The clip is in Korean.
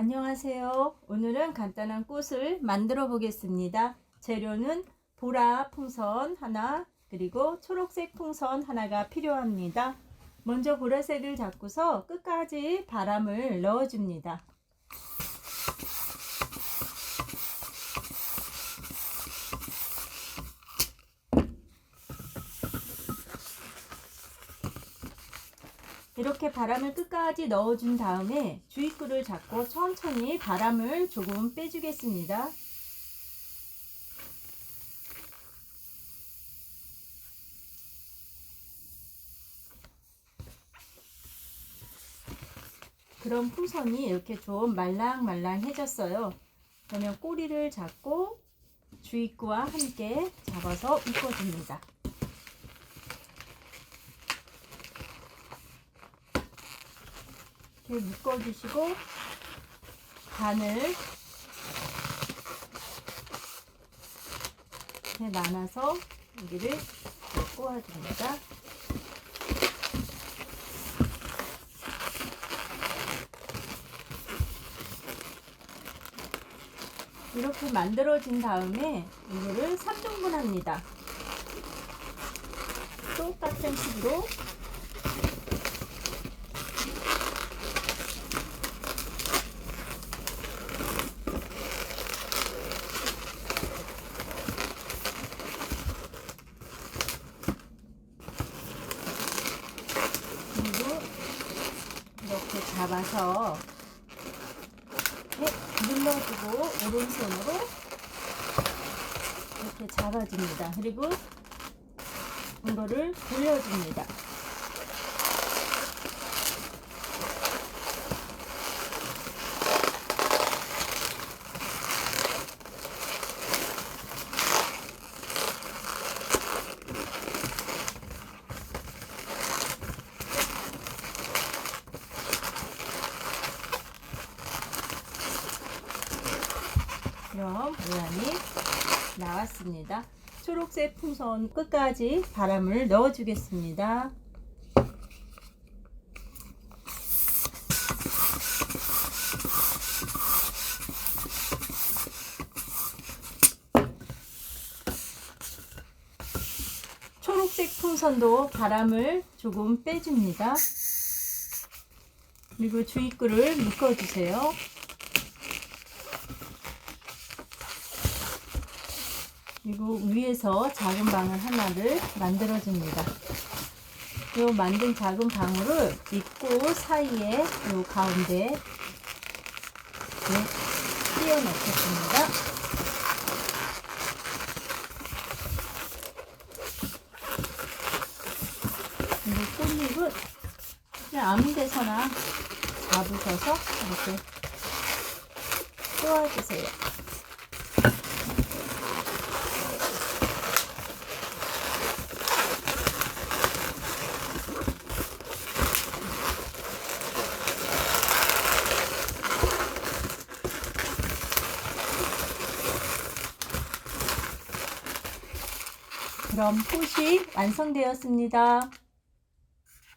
안녕하세요. 오늘은 간단한 꽃을 만들어 보겠습니다. 재료는 보라 풍선 하나, 그리고 초록색 풍선 하나가 필요합니다. 먼저 보라색을 잡고서 끝까지 바람을 넣어줍니다. 이렇게 바람을 끝까지 넣어준 다음에 주입구를 잡고 천천히 바람을 조금 빼주겠습니다. 그럼 풍선이 이렇게 좀 말랑말랑해졌어요. 그러면 꼬리를 잡고 주입구와 함께 잡아서 묶어줍니다. 이렇게 묶어주시고 반을 이렇게 나눠서 여기를 꼬아줍니다. 이렇게 만들어진 다음에 이거를 3등분 합니다. 똑같은 식으로 그리고 이렇게 잡아서 눌러주고 오른손으로 이렇게 잡아줍니다. 그리고 이거를 돌려줍니다. 그럼 모양이 나왔습니다. 초록색 풍선 끝까지 바람을 넣어주겠습니다. 초록색 풍선도 바람을 조금 빼줍니다. 그리고 주입구를 묶어주세요. 그리고 위에서 작은 방울 하나를 만들어줍니다. 이 만든 작은 방울을 입구 사이에 이 가운데 이렇게 끼워 넣겠습니다. 그리고 꽃잎은 그냥 아무 데서나 잡으셔서 이렇게 쪼아주세요. 그럼 꽃이 완성되었습니다.